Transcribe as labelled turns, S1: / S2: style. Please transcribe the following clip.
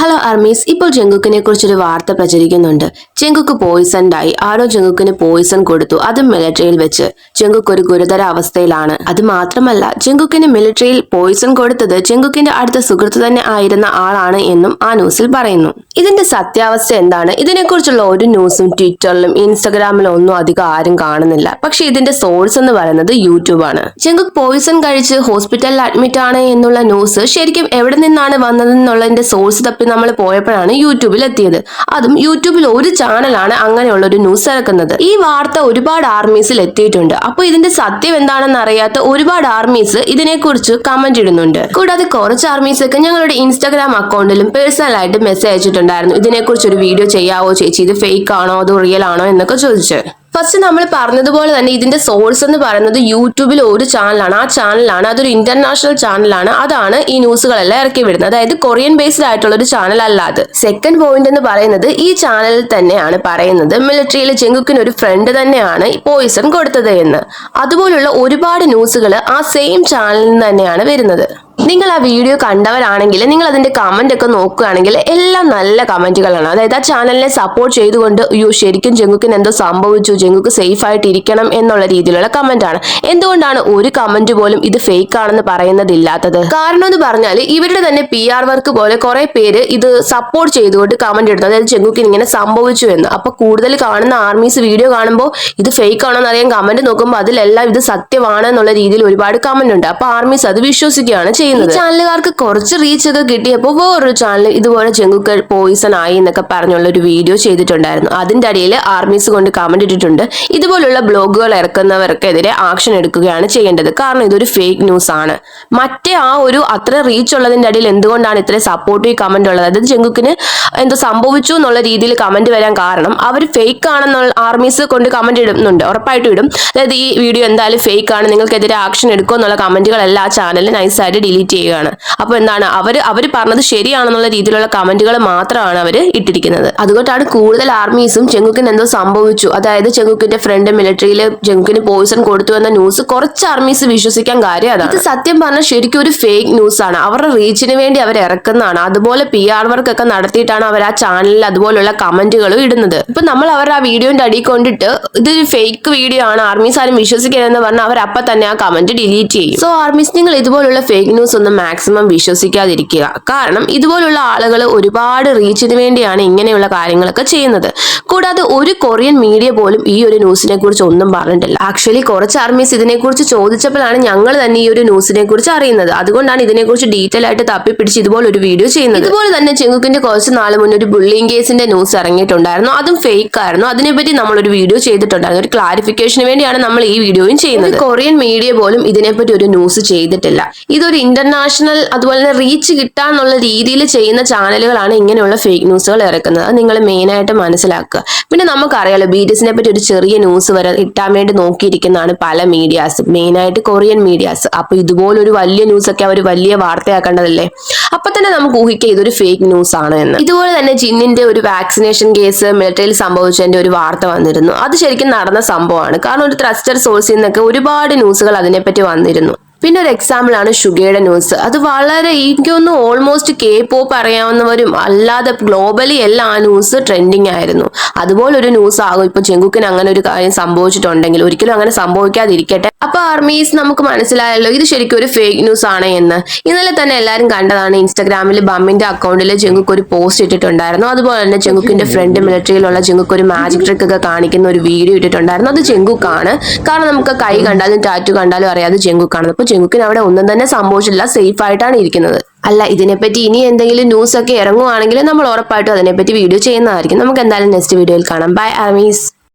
S1: Hello അർമീസ് ഇപ്പോൾ ജങ്കുക്കിനെ കുറിച്ചൊരു വാർത്ത പ്രചരിക്കുന്നുണ്ട്. ജങ്കുക്ക് പോയിസൺഡായി ആരോ ജങ്കുക്കിന് പോയിസൺ കൊടുത്തു. അതും മിലിറ്ററിയിൽ വെച്ച്. ജങ്കുക്ക് ഒരു ഗുരുതര അവസ്ഥയിലാണ്. അത് മാത്രമല്ല ജങ്കുക്കിന് മിലിറ്ററിയിൽ പോയിസൺ കൊടുത്തത് ജങ്കുക്കിന്റെ അടുത്ത സുഹൃത്ത് തന്നെ ആയിരുന്ന ആളാണ് എന്നും ആ ന്യൂസിൽ പറയുന്നു. ഇതിന്റെ സത്യാവസ്ഥ എന്താണ്? ഇതിനെക്കുറിച്ചുള്ള ഒരു ന്യൂസും ട്വിറ്ററിലും ഇൻസ്റ്റഗ്രാമിലും ഒന്നും അധികം ആരും കാണുന്നില്ല. പക്ഷെ ഇതിന്റെ സോഴ്സ് എന്ന് പറയുന്നത് യൂട്യൂബാണ് ജങ്കുക്ക് പോയിസൺ കഴിച്ച് ഹോസ്പിറ്റലിൽ അഡ്മിറ്റ് ആണ് എന്നുള്ള ന്യൂസ് ശരിക്കും എവിടെ നിന്നാണ് വന്നതെന്നുള്ളതിന്റെ സോഴ്സ് തപ്പി നമ്മൾ പോയപ്പോഴാണ് യൂട്യൂബിൽ എത്തിയത്. അതും യൂട്യൂബിൽ ഒരു ചാനലാണ് അങ്ങനെയുള്ള ഒരു ന്യൂസ് ഇറക്കുന്നത്. ഈ വാർത്ത ഒരുപാട് ആർമീസിൽ എത്തിയിട്ടുണ്ട്. അപ്പോൾ ഇതിന്റെ സത്യം എന്താണെന്ന് അറിയാത്ത ഒരുപാട് ആർമീസ് ഇതിനെക്കുറിച്ച് കമന്റ് ഇടുന്നുണ്ട്. കൂടാതെ കുറച്ച് ആർമീസ് ഒക്കെ ഞങ്ങളുടെ ഇൻസ്റ്റാഗ്രാം അക്കൗണ്ടിലും പേഴ്സണൽ ആയിട്ട് മെസ്സേജ് അയച്ചിട്ടുണ്ടായിരുന്നു. ഇതിനെക്കുറിച്ച് ഒരു വീഡിയോ ചെയ്യാവോ ചേച്ചി? ഇത് ഫേക്ക് ആണോ? അതോ റിയൽ ആണോ? എന്നൊക്കെ ചോദിച്ചു. ഫസ്റ്റ് നമ്മൾ പറഞ്ഞതുപോലെ തന്നെ ഇതിന്റെ സോഴ്സ് എന്ന് പറയുന്നത് യൂട്യൂബിൽ ഒരു ചാനലാണ് ആ ചാനലാണ് അതൊരു ഇന്റർനാഷണൽ ചാനലാണ് അതാണ് ഈ ന്യൂസുകളെല്ലാം ഇറക്കി വിടുന്നത്. അതായത് കൊറിയൻ ബേസ്ഡ് ആയിട്ടുള്ള ഒരു ചാനൽ അല്ല അത്. സെക്കൻഡ് പോയിന്റ് എന്ന് പറയുന്നത് ഈ ചാനലിൽ തന്നെയാണ് പറയുന്നത്. മിലിറ്ററിയിൽ ചെങ്കുക്കിന് ഒരു ഫ്രണ്ട് തന്നെയാണ് പോയിസൺ കൊടുത്തത് എന്ന്. അതുപോലുള്ള ഒരുപാട് ന്യൂസുകൾ ആ സെയിം ചാനലിൽ നിന്ന് തന്നെയാണ് വരുന്നത്. നിങ്ങൾ ആ വീഡിയോ കണ്ടവരാണെങ്കിൽ നിങ്ങൾ അതിന്റെ കമന്റ് ഒക്കെ നോക്കുകയാണെങ്കിൽ എല്ലാം നല്ല കമന്റുകളാണ്. അതായത് ആ ചാനലിനെ സപ്പോർട്ട് ചെയ്തുകൊണ്ട് അയ്യോ ശരിക്കും ജെങ്കുക്കിന് എന്തോ സംഭവിച്ചു ജെങ്കുക്ക് സേഫ് ആയിട്ട് ഇരിക്കണം എന്നുള്ള രീതിയിലുള്ള കമന്റ് ആണ്. എന്തുകൊണ്ടാണ് ഒരു കമന്റ് പോലും ഇത് ഫേക്ക് ആണെന്ന് പറയുന്നതില്ലാത്തത്? കാരണം എന്ന് പറഞ്ഞാൽ ഇവരുടെ തന്നെ പി ആർ വർക്ക് പോലെ കുറെ പേര് ഇത് സപ്പോർട്ട് ചെയ്തുകൊണ്ട് കമന്റ് ഇടുന്നു. അതായത് ജെങ്കുക്കിന് ഇങ്ങനെ സംഭവിച്ചു എന്ന്. അപ്പൊ കൂടുതൽ കാണുന്ന ആർമീസ് വീഡിയോ കാണുമ്പോൾ ഇത് ഫേക്ക് ആണോ എന്നറിയാൻ കമന്റ് നോക്കുമ്പോൾ അതിലെല്ലാം ഇത് സത്യമാണ് എന്നുള്ള രീതിയിൽ ഒരുപാട് കമന്റ് ഉണ്ട്. അപ്പൊ ആർമീസ് അത് വിശ്വസിക്കുകയാണ് ചെയ്യുന്നത്. ഈ ചാനലുകാർക്ക് കുറച്ച് റീച്ച് ഒക്കെ കിട്ടിയപ്പോൾ വേറൊരു ചാനൽ ഇതുപോലെ ചെങ്കുക്കൾ പോയിസൺ ആയി എന്നൊക്കെ പറഞ്ഞുള്ള ഒരു വീഡിയോ ചെയ്തിട്ടുണ്ടായിരുന്നു. അതിന്റെ അടിയിൽ ആർമീസ് കൊണ്ട് കമന്റ് ഇട്ടിട്ടുണ്ട്. ഇതുപോലുള്ള ബ്ലോഗുകൾ ഇറക്കുന്നവർക്കെതിരെ ആക്ഷൻ എടുക്കുകയാണ് ചെയ്യേണ്ടത്. കാരണം ഇതൊരു ഫേക്ക് ന്യൂസ് ആണ്. മറ്റേ ആ ഒരു അത്ര റീച്ച് ഉള്ളതിന്റെ അടിയിൽ എന്തുകൊണ്ടാണ് ഇത്ര സപ്പോർട്ടീവ് കമന്റ് ഉള്ളത്? അതായത് ചെങ്കുക്കിന് എന്തോ സംഭവിച്ചു എന്നുള്ള രീതിയിൽ കമന്റ് വരാൻ കാരണം അവർ ഫേക്ക് ആണെന്നുള്ള ആർമീസ് കൊണ്ട് കമന്റ് ഇടുന്നുണ്ട്. ഉറപ്പായിട്ടും ഇടും. അതായത് ഈ വീഡിയോ എന്തായാലും ഫേക്ക് ആണ്. നിങ്ങൾക്കെതിരെ ആക്ഷൻ എടുക്കുമെന്നുള്ള കമന്റുകളെല്ലാം ആ ചാനൽ നൈസായിട്ട് ഡിലീറ്റ് ചെയ്യുകയാണ്. അപ്പോൾ എന്താണ്? അവർ അവർ പറഞ്ഞത് ശരിയാണെന്നുള്ള രീതിയിലുള്ള കമന്റുകൾ മാത്രമാണ് അവർ ഇട്ടിരിക്കുന്നത്. അതുകൊണ്ടാണ് കൂടുതൽ ആർമീസും ചെങ്കുക്കിന് എന്തോ സംഭവിച്ചു. അതായത് ചെങ്കുക്കിന്റെ ഫ്രണ്ട് മിലിറ്ററിയിൽ ചെങ്കുക്കിന് പോയിസൺ കൊടുത്തു എന്ന ന്യൂസ് കുറച്ച് ആർമീസ് വിശ്വസിക്കാൻ കാര്യം അതാണ്. ഇത് സത്യം പറഞ്ഞാൽ ശരിക്കും ഒരു ഫേക്ക് ന്യൂസ് ആണ്. അവരുടെ റീച്ചിന് വേണ്ടി അവർ ഇറക്കുന്നതാണ്. അതുപോലെ പി ആർ വർക്ക് ഒക്കെ നടത്തിയിട്ടാണ് അവർ ആ ചാനലിൽ അതുപോലുള്ള കമന്റുകളും ഇടുന്നത്. ഇപ്പൊ നമ്മൾ അവരുടെ ആ വീഡിയോന്റെ അടി കൊണ്ടിട്ട് ഇത് ഫേക്ക് വീഡിയോ ആണ്. ആർമീസ് ആരും വിശ്വസിക്കരുതെന്ന് പറഞ്ഞാൽ അവർ അപ്പൊ തന്നെ ആ കമന്റ് ഡിലീറ്റ് ചെയ്യും. സോ ആർമീസ് നിങ്ങൾ ഇതുപോലുള്ള ഫേക്ക് ന്യൂസ് ഒന്നും മാക്സിമം വിശ്വസിക്കാതിരിക്കുക. കാരണം ഇതുപോലുള്ള ആളുകൾ ഒരുപാട് റീച്ചിന് വേണ്ടിയാണ് ഇങ്ങനെയുള്ള കാര്യങ്ങളൊക്കെ ചെയ്യുന്നത്. കൂടാതെ ഒരു കൊറിയൻ മീഡിയ പോലും ഈ ഒരു ന്യൂസിനെ കുറിച്ച് ഒന്നും പറഞ്ഞിട്ടില്ല. ആക്ച്വലി കുറച്ച് ആർമീസ് ഇതിനെക്കുറിച്ച് ചോദിച്ചപ്പോഴാണ് ഞങ്ങൾ തന്നെ ഈ ഒരു ന്യൂസിനെ കുറിച്ച് അറിയുന്നത്. അതുകൊണ്ടാണ് ഇതിനെക്കുറിച്ച് ഡീറ്റെയിൽ ആയിട്ട് തപ്പിപ്പിടിച്ച് ഇതുപോലെ ഒരു വീഡിയോ ചെയ്യുന്നത്. ഇതുപോലെ തന്നെ ചെങ്കുക്കിന്റെ കുറച്ച് നാൾ മുന്നേ ഒരു ബുള്ളിങ് കേസിന്റെ ന്യൂസ് ഇറങ്ങിയിട്ടുണ്ടായിരുന്നു. അതും ഫേക്ക് ആയിരുന്നു. അതിനെപ്പറ്റി നമ്മൾ ഒരു വീഡിയോ ചെയ്തിട്ടുണ്ടായിരുന്നു. ഒരു ക്ലാരിഫിക്കേഷന് വേണ്ടിയാണ് നമ്മൾ ഈ വീഡിയോയും ചെയ്യുന്നത്. കൊറിയൻ മീഡിയ പോലും ഇതിനെപ്പറ്റി ഒരു ന്യൂസ് ചെയ്തിട്ടില്ല. ഇതൊരു ഇന്റർനാഷണൽ അതുപോലെ തന്നെ റീച്ച് കിട്ടാന്നുള്ള രീതിയിൽ ചെയ്യുന്ന ചാനലുകളാണ് ഇങ്ങനെയുള്ള ഫേക്ക് ന്യൂസുകൾ ഇറക്കുന്നത്. അത് നിങ്ങൾ മെയിനായിട്ട് മനസ്സിലാക്കുക. പിന്നെ നമുക്കറിയാലോ ബി ടി എസിനെ പറ്റി ഒരു ചെറിയ ന്യൂസ് വരെ കിട്ടാൻ വേണ്ടി നോക്കിയിരിക്കുന്നതാണ് പല മീഡിയാസ് മെയിനായിട്ട് കൊറിയൻ മീഡിയാസ് അപ്പൊ ഇതുപോലൊരു വലിയ ന്യൂസ് ഒക്കെ അവർ വലിയ വാർത്തയാക്കേണ്ടതല്ലേ? അപ്പൊ തന്നെ നമുക്ക് ഊഹിക്കാം ഇതൊരു ഫേക്ക് ന്യൂസ് ആണ് എന്ന്. ഇതുപോലെ തന്നെ ജിന്നിന്റെ ഒരു വാക്സിനേഷൻ കേസ് മിലിറ്ററിയിൽ സംഭവിച്ചതിന്റെ ഒരു വാർത്ത വന്നിരുന്നു. അത് ശരിക്കും നടന്ന സംഭവമാണ്. കാരണം ഒരു ട്രസ്റ്റഡ് സോഴ്സിൽ നിന്നൊക്കെ ഒരുപാട് ന്യൂസുകൾ അതിനെപ്പറ്റി വന്നിരുന്നു. പിന്നെ ഒരു എക്സാമ്പിൾ ആണ് ഷുഗയുടെ ന്യൂസ് അത് വളരെ എനിക്കൊന്ന് ഓൾമോസ്റ്റ് കെ പോപ്പ് അറിയാവുന്നവരും അല്ലാതെ ഗ്ലോബലി എല്ലാ ആ ന്യൂസ് ട്രെൻഡിങ് ആയിരുന്നു. അതുപോലെ ഒരു ന്യൂസ് ആകും. ഇപ്പൊ ചെങ്കുക്കിന് അങ്ങനെ ഒരു കാര്യം സംഭവിച്ചിട്ടുണ്ടെങ്കിൽ ഒരിക്കലും അങ്ങനെ സംഭവിക്കാതിരിക്കട്ടെ. അപ്പൊ ആർമീസ് നമുക്ക് മനസ്സിലായല്ലോ ഇത് ശരിക്കും ഒരു ഫേക്ക് ന്യൂസ് ആണ് എന്ന്. ഇന്നലെ തന്നെ എല്ലാവരും കണ്ടതാണ് ഇൻസ്റ്റാഗ്രാമിൽ ബമ്മിന്റെ അക്കൗണ്ടിൽ ചെങ്കുക്ക് ഒരു പോസ്റ്റ് ഇട്ടിട്ടുണ്ടായിരുന്നു. അതുപോലെ തന്നെ ചെങ്കുക്കിന്റെ ഫ്രണ്ട് മിലിറ്ററിയിലുള്ള ചെങ്കുക്ക് ഒരു മാജിക് ട്രിക്ക് ഒക്കെ കാണിക്കുന്ന ഒരു വീഡിയോ ഇട്ടിട്ടുണ്ടായിരുന്നു. അത് ചെങ്കുക്കാണ്. കാരണം നമുക്ക് കൈ കണ്ടാലും ടാറ്റു കണ്ടാലും അറിയാതെ ചെങ്കുക്കാണ്. ചെങ്കുക്കിന് അവിടെ ഒന്നും തന്നെ സംഭവിച്ചില്ല സേഫ് ആയിട്ടാണ് ഇരിക്കുന്നത്. അല്ല ഇതിനെപ്പറ്റി ഇനി എന്തെങ്കിലും ന്യൂസ് ഒക്കെ ഇറങ്ങുവാണെങ്കിൽ നമ്മൾ ഉറപ്പായിട്ടും അതിനെപ്പറ്റി വീഡിയോ ചെയ്യുന്നതായിരിക്കും. നമുക്ക് എന്തായാലും നെക്സ്റ്റ് വീഡിയോയിൽ കാണാം. ബൈ ആമീസ്